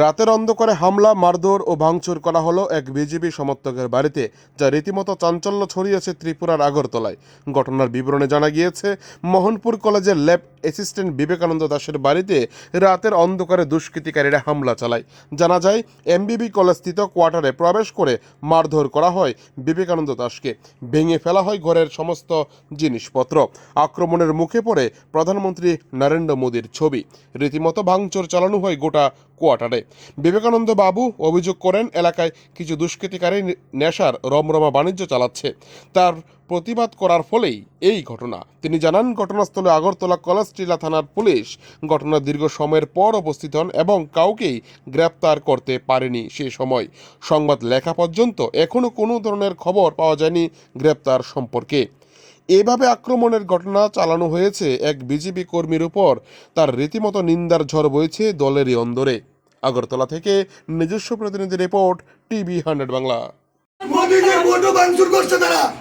রাতের অন্ধকারে হামলা, মারধর ও ভাঙচুর করা হলো এক বিজেপি সমর্থকের বাড়িতে, যা রীতিমতো চাঞ্চল্য ছড়িয়েছে ত্রিপুরার আগরতলায়। ঘটনার বিবরণে জানা গিয়েছে, মোহনপুর কলেজের ল্যাব অ্যাসিস্ট্যান্ট বিবেকানন্দ দাসের বাড়িতে রাতের অন্ধকারে দুষ্কৃতিকারীরা হামলা চালায়। জানা যায়, এমবিবি কলেজস্থিত কোয়ার্টারে প্রবেশ করে মারধর করা হয় বিবেকানন্দ দাসকে। ভেঙে ফেলা হয় ঘরের সমস্ত জিনিসপত্র। আক্রমণের মুখে পড়ে প্রধানমন্ত্রী নরেন্দ্র মোদীর ছবি। রীতিমতো ভাঙচুর চালানো হয় গোটা কোয়ার্টারে। বিবেকানন্দ বাবু অভিযোগ করেন, এলাকায় কিছু দুষ্কৃতিকারী নেশার রমরমা বাণিজ্য চালাচ্ছে। তার প্রতিবাদ করার ফলেই এই ঘটনা। তিনি জানান, ঘটনাস্থলে আগরতলা কলেজ টিলা থানার পুলিশ ঘটনার দীর্ঘ সময়ের পর উপস্থিত হন এবং কাউকেই গ্রেপ্তার করতে পারেনি সে সময়। সংবাদ লেখা পর্যন্ত এখনও কোনো ধরনের খবর পাওয়া যায়নি গ্রেপ্তার সম্পর্কে। এভাবে আক্রমণের ঘটনা চালানো হয়েছে এক বিজেপি কর্মীর উপর। তার রীতিমতো নিন্দার ঝড় বইছে দলেরই অন্দরে। আগরতলা থেকে নিজস্ব প্রতিনিধি রিপোর্ট টিভি হান্ড্রেড বাংলা। মোদীজির করছে তারা।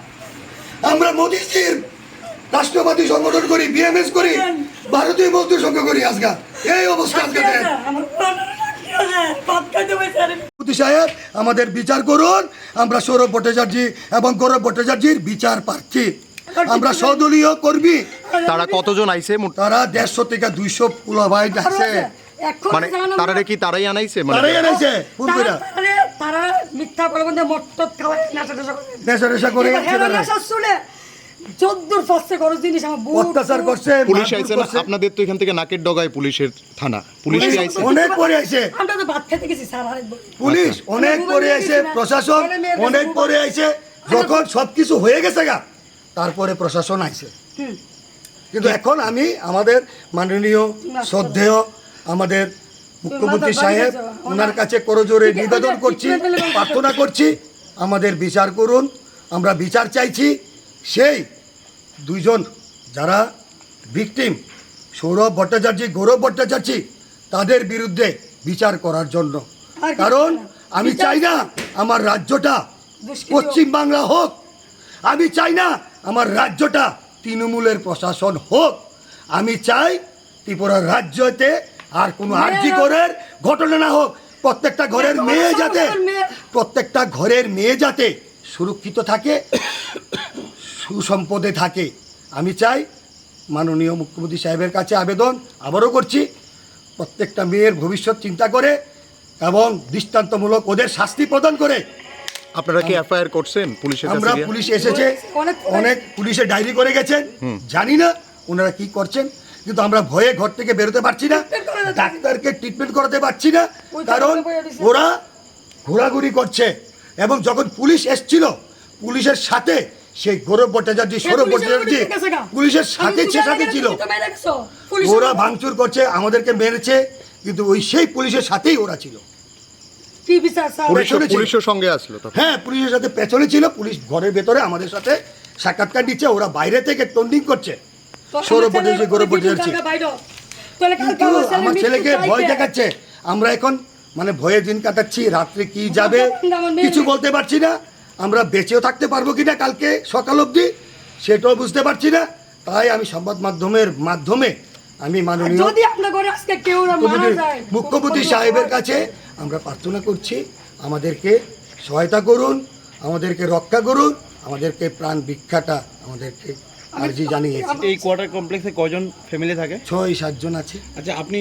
আমরা মোদীজির রাষ্ট্রবাদী সংগঠন করি বিএমএস করি ভারতীয় মজদুর সংঘ করি আজকে। এই অবস্থা আজকে আছে মোদী সাহেব আমাদের বিচার করুন। আমরা সৌরভ ভট্টাচার্য এবং গৌরব ভট্টাচার্যের বিচার প্রার্থী। আমরা সদলীয় কর্মী। তারা কতজন আইছে? মোট- তারা দেড়শো থেকে দুইশো পুলাভাই আছে। এখন মানে তারা কি তারাই আনাইছে? মানে তারাই ফোন করে তারা মিথ্যা করে বন্ধে মট টট খাওয়ায় নেশা টেশা করে। নেশা নেশা করে। নেশা শুনে চোদ্দুর ফার্স্টে খরচ জিনিস আমার বুট অত্যাচার করছে পুলিশ আইছে না? আপনাদের তো এখান থেকে নাকের ডগায় পুলিশের থানা। পুলিশ কি আইছে। অনেক পরে আইছে। আমরা তো ভাত খেতে গেছি স্যার আরেকবার পুলিশ অনেক পরে আইছে প্রশাসন অনেক পরে আইছে। যখন সবকিছু হয়ে গেছে গা তারপরে প্রশাসন আইছে। কিন্তু এখন আমি আমাদের মাননীয় শ্রদ্ধেয় আমাদের মুখ্যমন্ত্রী সাহেব ওনার কাছে করজোরে নিবেদন করছি প্রার্থনা করছি আমাদের বিচার করুন। আমরা বিচার চাইছি সেই দুইজন যারা ভিকটিম সৌরভ ভট্টাচার্য গৌরব ভট্টাচার্য তাদের বিরুদ্ধে বিচার করার জন্য। কারণ আমি চাই না আমার রাজ্যটা পশ্চিম বাংলা হোক। আমি চাই না আমার রাজ্যটা তৃণমূলের প্রশাসন হোক। আমি চাই ত্রিপুরার রাজ্যতে আর কোনো আর্জি করের ঘটনা না হোক প্রত্যেকটা ঘরের মেয়ে যাতে প্রত্যেকটা ঘরের মেয়ে যাতে সুরক্ষিত থাকে সুসম্পদে থাকে। আমি চাই মাননীয় মুখ্যমন্ত্রী সাহেবের কাছে আবেদন আবারও করছি প্রত্যেকটা মেয়ের ভবিষ্যৎ চিন্তা করে এবং দৃষ্টান্তমূলক ওদের শাস্তি প্রদান করে। আপনারা কি এফআইআর করছেন পুলিশের আমরা পুলিশ এসেছে অনেক অনেক পুলিশে ডায়েরি করে গেছেন। জানি না ওনারা কি করছেন। কিন্তু আমরা ভয়ে ঘর থেকে বেরোতে পারছি না। ডাক্তারকে ট্রিটমেন্ট করাতে পারছি না কারণ। ওরা ঘোরাঘুরি করছে। এবং যখন পুলিশ এসছিল পুলিশের সাথে সেই গৌরব ভট্টাচার্য সৌরভ ভট্টাচার্য পুলিশের সাথে সাথে ছিল ওরা ভাঙচুর করছে আমাদেরকে মেরেছে কিন্তু ওই সেই পুলিশের সাথেই ওরা ছিল। পুলিশের সঙ্গে আসলো হ্যাঁ পুলিশের সাথে পেছনে ছিল পুলিশ ঘরের ভেতরে আমাদের সাথে সাক্ষাৎকার দিচ্ছে ওরা বাইরে থেকে টন্ডিং করছে। আমার ছেলেকে ভয় দেখাচ্ছে। আমরা এখন মানে ভয়ে দিন কাটাচ্ছি রাত্রে কি যাবে কিছু বলতে পারছি না। আমরা বেঁচেও থাকতে পারব কিনা কালকে সকাল অবধি সেটাও বুঝতে পারছি না। তাই আমি সংবাদ মাধ্যমের মাধ্যমে আমি মাননীয় যদি আপনার ঘরে আজকে কেউ না মারা মুখ্যমন্ত্রী যায় মুখ্যমন্ত্রী সাহেবের কাছে আমরা প্রার্থনা করছি আমাদেরকে সহায়তা করুন আমাদেরকে রক্ষা করুন আমাদেরকে প্রাণ ভিক্ষাটা আমাদেরকে আর্জি জানিয়েছি। এই কোয়ার্টার কমপ্লেক্সে কজন ফ্যামিলি থাকে? ছয় সাতজন আছে। আচ্ছা আপনি